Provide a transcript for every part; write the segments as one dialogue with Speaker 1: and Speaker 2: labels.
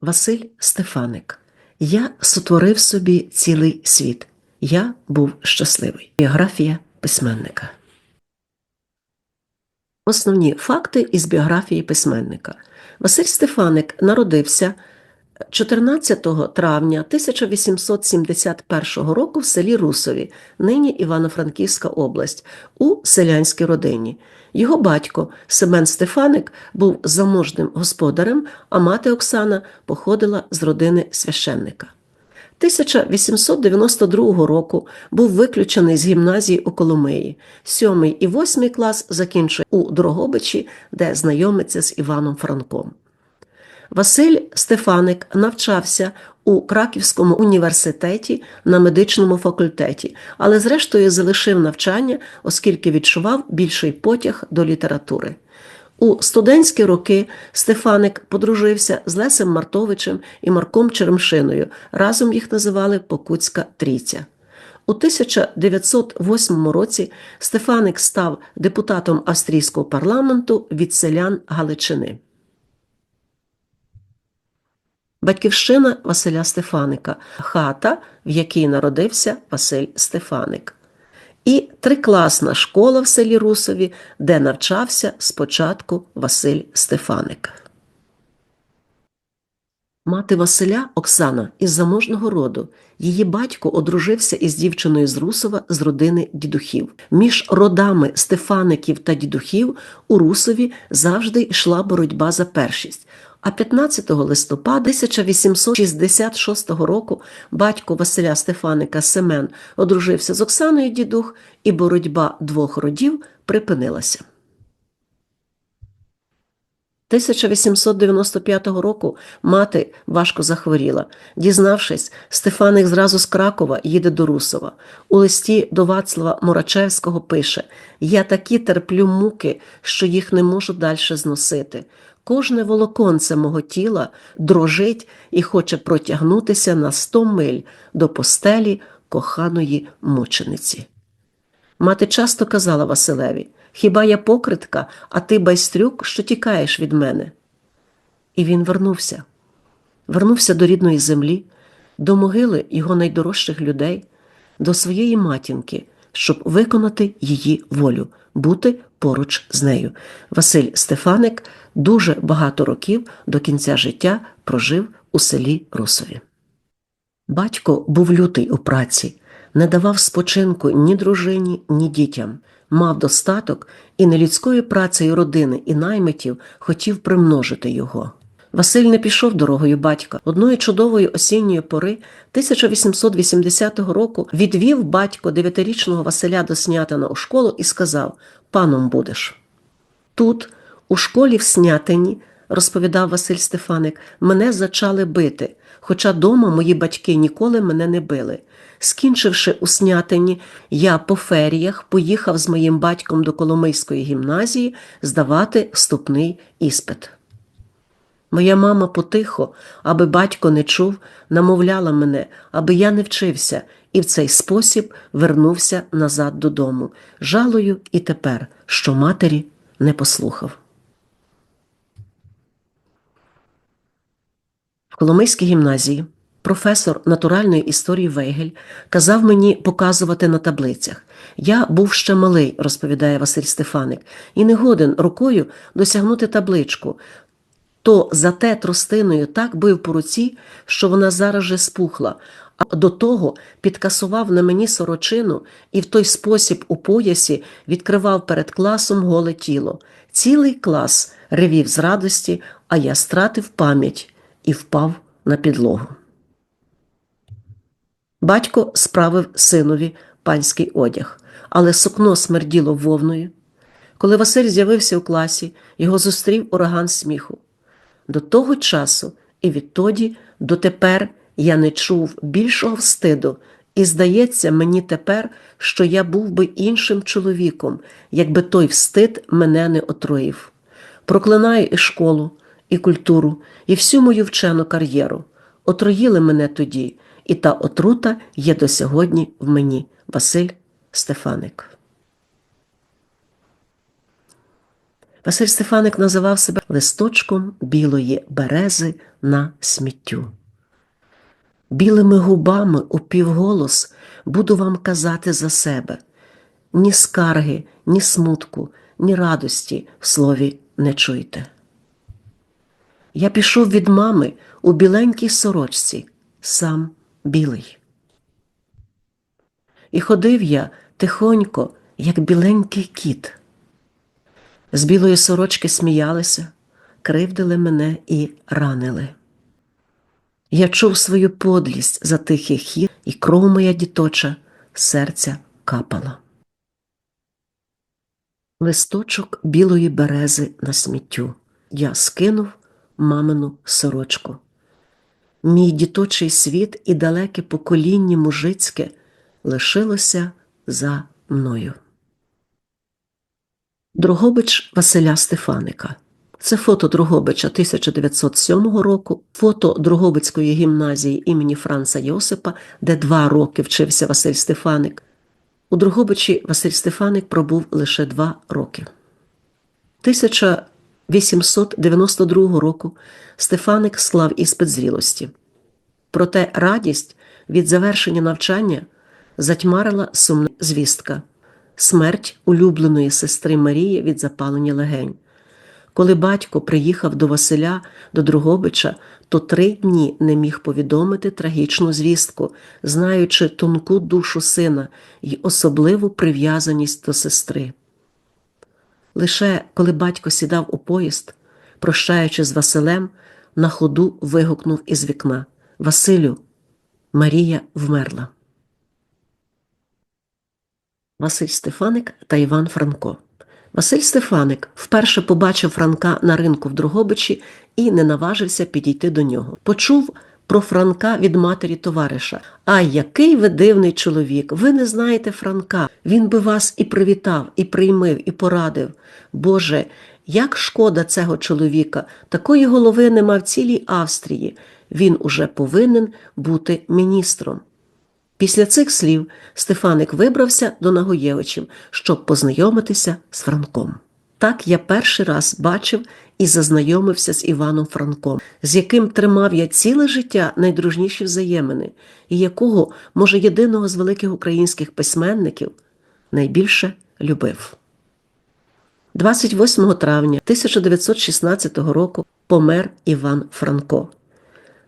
Speaker 1: Василь Стефаник. Я сотворив собі цілий світ. Я був щасливий. Біографія письменника. Основні факти із біографії письменника. Василь Стефаник народився 14 травня 1871 року в селі Русові, нині Івано-Франківська область, у селянській родині. Його батько Семен Стефаник був заможним господарем, а мати Оксана походила з родини священника. 1892 року був виключений з гімназії у Коломиї. Сьомий і восьмий клас закінчує у Дрогобичі, де знайомиться з Іваном Франком. Василь Стефаник навчався у Краківському університеті на медичному факультеті, але зрештою залишив навчання, оскільки відчував більший потяг до літератури. У студентські роки Стефаник подружився з Лесем Мартовичем і Марком Черемшиною. Разом їх називали Покутська Трійця. У 1908 році Стефаник став депутатом австрійського парламенту від селян Галичини. Батьківщина Василя Стефаника, хата, в якій народився Василь Стефаник, і трикласна школа в селі Русові, де навчався спочатку Василь Стефаник. Мати Василя Оксана із заможного роду. Її батько одружився із дівчиною з Русова з родини дідухів. Між родами Стефаників та дідухів у Русові завжди йшла боротьба за першість. А 15 листопада 1866 року батько Василя Стефаника Семен одружився з Оксаною дідух, і боротьба двох родів припинилася. 1895 року мати важко захворіла. Дізнавшись, Стефаник зразу з Кракова їде до Русова. У листі до Вацлава Мурачевського пише: Я такі терплю муки, що їх не можу далі зносити. Кожне волоконце мого тіла дрожить і хоче протягнутися на сто миль до постелі коханої мучениці. Мати часто казала Василеві: Хіба я покритка, а ти байстрюк, що тікаєш від мене? І він вернувся. Вернувся до рідної землі, до могили його найдорожчих людей, до своєї матінки, щоб виконати її волю, бути поруч з нею. Василь Стефаник дуже багато років до кінця життя прожив у селі Русові. Батько був лютий у праці, не давав спочинку ні дружині, ні дітям, мав достаток і нелюдською працею родини і наймитів хотів примножити його. Василь не пішов дорогою батька. Одної чудової осінньої пори 1880 року відвів батько дев'ятирічного Василя до Снятина у школу і сказав: Паном будеш. Тут, у школі в Снятині, розповідав Василь Стефаник, мене зачали бити, хоча дома мої батьки ніколи мене не били. Скінчивши у Снятині, я по феріях поїхав з моїм батьком до Коломийської гімназії здавати вступний іспит. Моя мама потихо, аби батько не чув, намовляла мене, аби я не вчився, і в цей спосіб вернувся назад додому. Жалую і тепер, що матері не послухав. В Коломийській гімназії професор натуральної історії Вейгель казав мені показувати на таблицях. Я був ще малий, розповідає Василь Стефаник, і не годен рукою досягнути табличку. То зате тростиною так бив по руці, що вона зараз же спухла, а до того підкасував на мені сорочину і в той спосіб у поясі відкривав перед класом голе тіло. Цілий клас ревів з радості, а я стратив пам'ять і впав на підлогу. Батько справив синові панський одяг, але сукно смерділо вовною. Коли Василь з'явився у класі, його зустрів ураган сміху. До того часу і відтоді дотепер я не чув більшого встиду, і здається мені тепер, що я був би іншим чоловіком, якби той встид мене не отруїв. Проклинаю і школу, і культуру, і всю мою вчену кар'єру. Отруїли мене тоді, і та отрута є до сьогодні в мені. Василь Стефаник. Василь Стефаник називав себе листочком білої берези на сміттю. Білими губами у півголос буду вам казати за себе ні скарги, ні смутку, ні радості в слові не чуйте. Я пішов від мами у біленькій сорочці, сам білий. І ходив я тихонько, як біленький кіт. З білої сорочки сміялися, кривдили мене і ранили. Я чув свою подлість за тихий хід, і кров моя діточа серця капала. Листочок білої берези на сміттю. Я скинув мамину сорочку. Мій діточий світ і далеке покоління мужицьке лишилося за мною. Дрогобич Василя Стефаника. Це фото Дрогобича 1907 року, фото Дрогобицької гімназії імені Франца Йосипа, де два роки вчився Василь Стефаник. У Дрогобичі Василь Стефаник пробув лише два роки. 1892 року Стефаник склав іспит зрілості. Проте радість від завершення навчання затьмарила сумна звістка смерть улюбленої сестри Марії від запалення легень. Коли батько приїхав до Василя до Другобича, то три дні не міг повідомити трагічну звістку, знаючи тонку душу сина і особливу прив'язаність до сестри. Лише коли батько сідав у поїзд, прощаючи з Василем, на ходу вигукнув із вікна Василю, Марія вмерла. Василь Стефаник та Іван Франко. Василь Стефаник вперше побачив Франка на ринку в Другобичі і не наважився підійти до нього. Почув про Франка від матері товариша. А який ви дивний чоловік! Ви не знаєте Франка. Він би вас і привітав, і приймив, і порадив. Боже, як шкода цього чоловіка, такої голови нема в цілій Австрії. Він уже повинен бути міністром. Після цих слів Стефаник вибрався до Нагоєвичів, щоб познайомитися з Франком. Так я перший раз бачив і зазнайомився з Іваном Франком, з яким тримав я ціле життя найдружніші взаємини, і якого, може, єдиного з великих українських письменників найбільше любив. 28 травня 1916 року помер Іван Франко.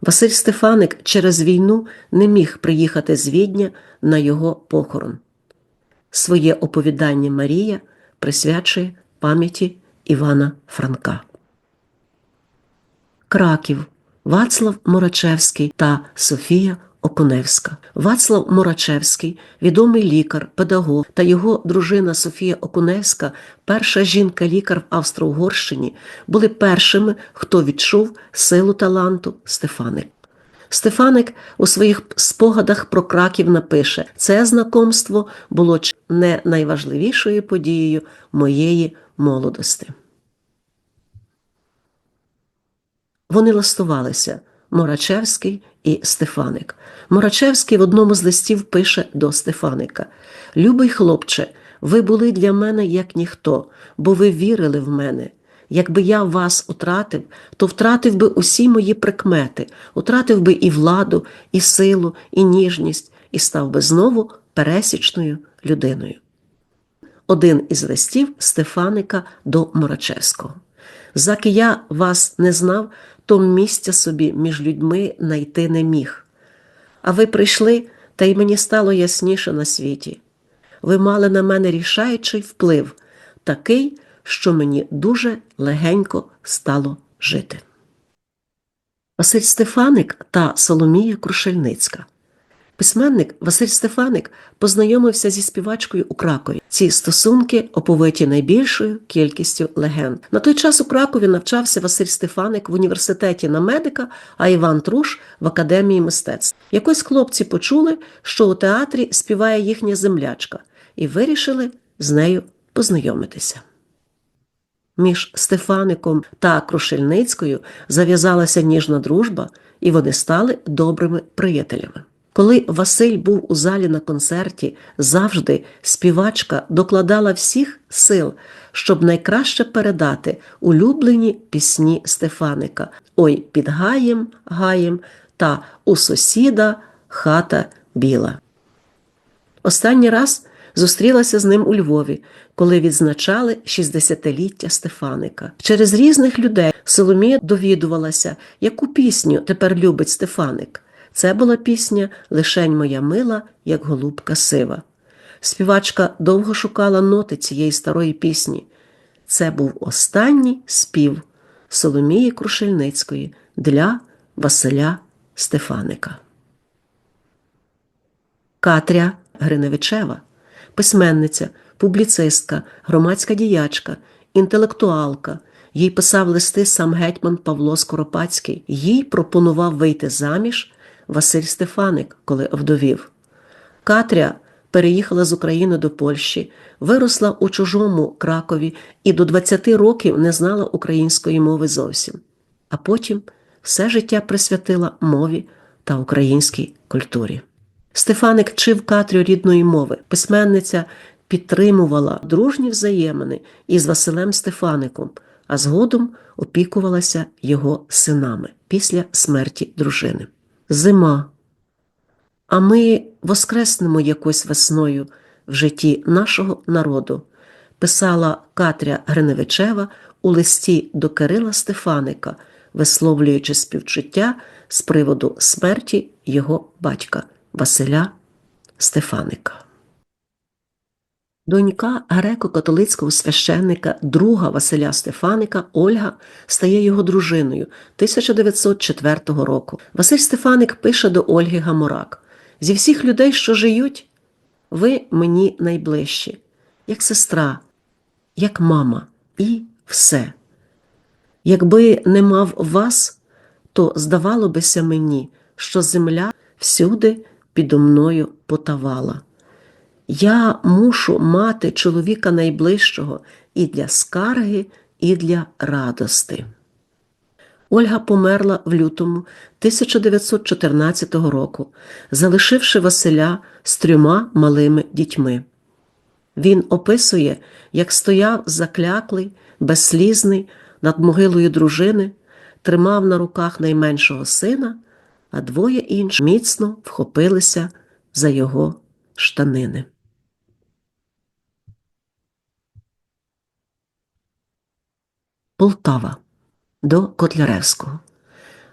Speaker 1: Василь Стефаник через війну не міг приїхати з Відня на його похорон. Своє оповідання Марія присвячує пам'яті Івана Франка. Краків Вацлав Морачевський та Софія Окуневська. Вацлав Морачевський, відомий лікар, педагог та його дружина Софія Окуневська, перша жінка-лікар в Австро-Угорщині, були першими, хто відчув силу таланту Стефаник. Стефаник у своїх спогадах про краків напише: це знакомство було не найважливішою подією моєї молодості. Вони листувалися Морачевський і Стефаник. Морачевський в одному з листів пише до Стефаника: Любий хлопче, ви були для мене як ніхто, бо ви вірили в мене. Якби я вас втратив, то втратив би усі мої прикмети, втратив би і владу, і силу, і ніжність, і став би знову пересічною людиною. Один із листів Стефаника до Морачевського. Заки я вас не знав, то місця собі між людьми найти не міг. А ви прийшли, та й мені стало ясніше на світі. Ви мали на мене рішаючий вплив, такий, що мені дуже легенько стало жити. Василь Стефаник та Соломія Крушельницька. Письменник Василь Стефаник познайомився зі співачкою у Кракові. Ці стосунки оповиті найбільшою кількістю легенд. На той час у Кракові навчався Василь Стефаник в університеті на медика, а Іван Труш в академії мистецтв. Якось хлопці почули, що у театрі співає їхня землячка, і вирішили з нею познайомитися. Між Стефаником та Крушельницькою зав'язалася ніжна дружба, і вони стали добрими приятелями. Коли Василь був у залі на концерті, завжди співачка докладала всіх сил, щоб найкраще передати улюблені пісні Стефаника Ой під гаєм, гаєм та У сусіда хата біла. Останній раз зустрілася з ним у Львові, коли відзначали 60-ліття Стефаника. Через різних людей Соломія довідувалася, яку пісню тепер любить Стефаник. Це була пісня Лишень моя мила, як голубка сива. Співачка довго шукала ноти цієї старої пісні. Це був останній спів Соломії Крушельницької для Василя Стефаника. Катря Гриневичева, письменниця, публіцистка, громадська діячка, інтелектуалка. Їй писав листи сам гетьман Павло Скоропадський. Їй пропонував вийти заміж Василь Стефаник, коли овдовів. Катря переїхала з України до Польщі, виросла у чужому Кракові і до 20 років не знала української мови зовсім. А потім все життя присвятила мові та українській культурі. Стефаник вчив Катрю рідної мови. Письменниця підтримувала дружні взаємини із Василем Стефаником, а згодом опікувалася його синами після смерті дружини. Зима. А ми воскреснемо якось весною в житті нашого народу, писала Катря Гриневичева у листі до Кирила Стефаника, висловлюючи співчуття з приводу смерті його батька Василя Стефаника. Донька греко-католицького священника друга Василя Стефаника Ольга стає його дружиною 1904 року. Василь Стефаник пише до Ольги Гаморак: зі всіх людей, що жиють, ви мені найближчі, як сестра, як мама, і все. Якби не мав вас, то здавало бися мені, що земля всюди підо мною потавала. Я мушу мати чоловіка найближчого і для скарги, і для радости. Ольга померла в лютому 1914 року, залишивши Василя з трьома малими дітьми. Він описує, як стояв закляклий, безслізний над могилою дружини, тримав на руках найменшого сина, а двоє інших міцно вхопилися за його штанини. Полтава до Котляревського.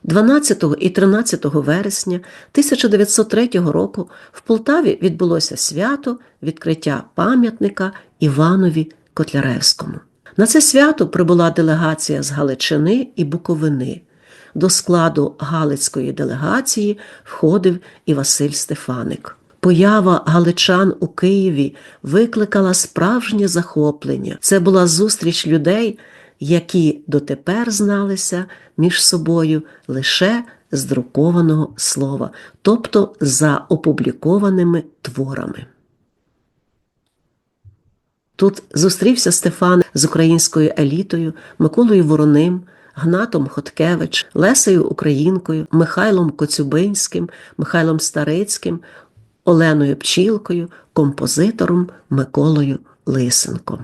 Speaker 1: 12 і 13 вересня 1903 року в Полтаві відбулося свято відкриття пам'ятника Іванові Котляревському. На це свято прибула делегація з Галичини і Буковини. До складу Галицької делегації входив і Василь Стефаник. Поява галичан у Києві викликала справжнє захоплення. Це була зустріч людей які дотепер зналися між собою лише з друкованого слова, тобто за опублікованими творами. Тут зустрівся Стефан з українською елітою, Миколою Вороним, Гнатом Хоткевич, Лесею Українкою, Михайлом Коцюбинським, Михайлом Старицьким, Оленою Пчілкою, композитором Миколою Лисенком.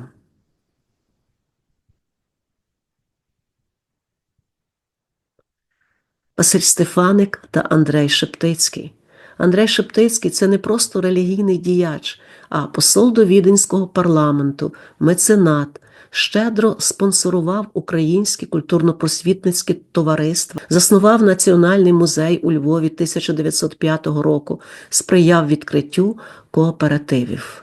Speaker 1: Василь Стефаник та Андрей Шептицький. Андрей Шептицький це не просто релігійний діяч, а посол до віденського парламенту, меценат, щедро спонсорував українське культурно-просвітницьке товариство, заснував Національний музей у Львові 1905 року, сприяв відкриттю кооперативів.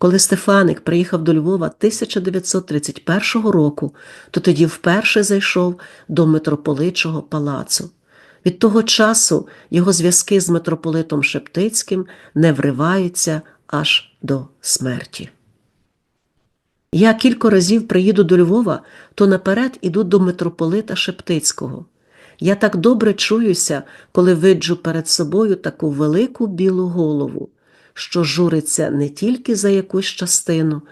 Speaker 1: Коли Стефаник приїхав до Львова 1931 року, то тоді вперше зайшов до митрополичого палацу. Від того часу його зв'язки з митрополитом Шептицьким не вриваються аж до смерті. Я кілька разів приїду до Львова, то наперед іду до митрополита Шептицького. Я так добре чуюся, коли виджу перед собою таку велику білу голову що журиться не тільки за якусь частину,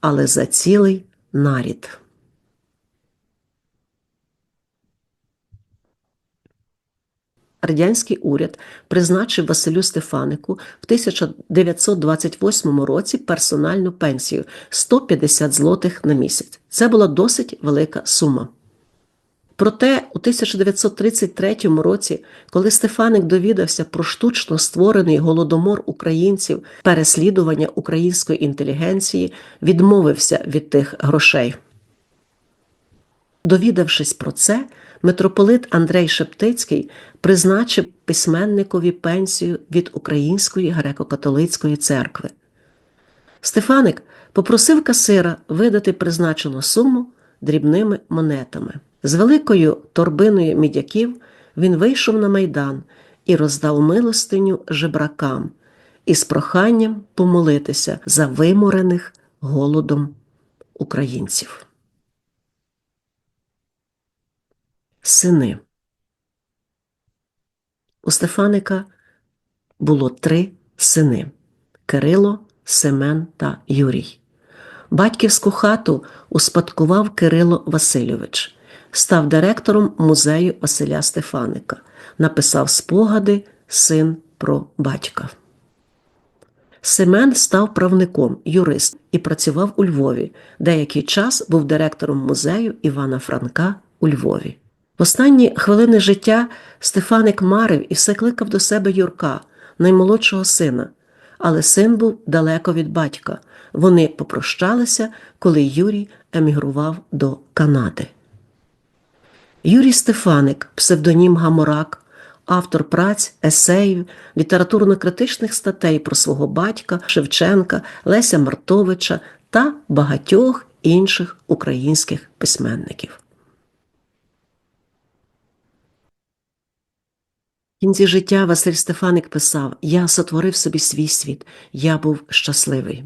Speaker 1: але за цілий нарід. радянський уряд призначив Василю Стефанику в 1928 році персональну пенсію 150 злотих на місяць. Це була досить велика сума. Проте у 1933 році, коли Стефаник довідався про штучно створений голодомор українців, переслідування української інтелігенції, відмовився від тих грошей. Довідавшись про це, митрополит Андрей Шептицький призначив письменникові пенсію від Української греко-католицької церкви. Стефаник попросив касира видати призначену суму дрібними монетами. З великою торбиною мідяків він вийшов на майдан і роздав милостиню жебракам із проханням помолитися за виморених голодом українців. Сини. У Стефаника було три сини Кирило, Семен та Юрій. Батьківську хату успадкував Кирило Васильович, став директором музею Василя Стефаника, написав спогади Син про батька. Семен став правником, юрист і працював у Львові. Деякий час був директором музею Івана Франка у Львові. В останні хвилини життя Стефаник марив і все кликав до себе Юрка, наймолодшого сина, але син був далеко від батька. Вони попрощалися, коли Юрій емігрував до Канади. Юрій Стефаник, псевдонім Гаморак, автор праць, есеїв, літературно-критичних статей про свого батька Шевченка, Леся Мартовича та багатьох інших українських письменників. В кінці життя Василь Стефаник писав: Я сотворив собі свій світ, я був щасливий.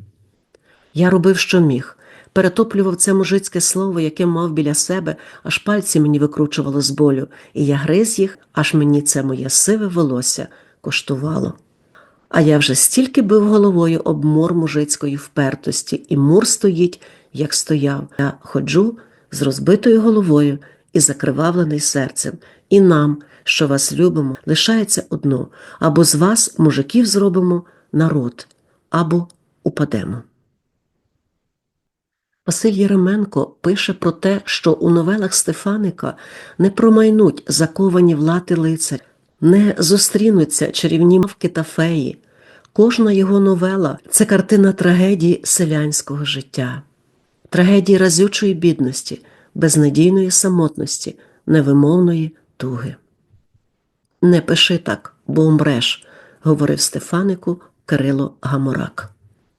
Speaker 1: Я робив, що міг, перетоплював це мужицьке слово, яке мав біля себе, аж пальці мені викручувало з болю, і я гриз їх, аж мені це моє сиве волосся коштувало. А я вже стільки бив головою об мур мужицької впертості, і мур стоїть, як стояв. Я ходжу з розбитою головою і закривавлений серцем, і нам, що вас любимо, лишається одно або з вас, мужиків, зробимо народ, або упадемо. Василь Єременко пише про те, що у новелах Стефаника не промайнуть заковані в лати лицарь, не зустрінуться чарівні мавки та феї. Кожна його новела це картина трагедії селянського життя, трагедії разючої бідності, безнадійної самотності, невимовної туги. Не пиши так, бо умреш, говорив Стефанику Кирило Гаморак.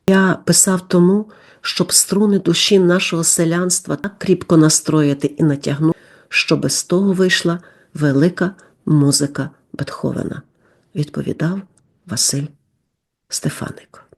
Speaker 1: Я писав тому, щоб струни душі нашого селянства так кріпко настроїти і натягнути, щоб з того вийшла велика музика Бетховена, відповідав Василь Стефаник.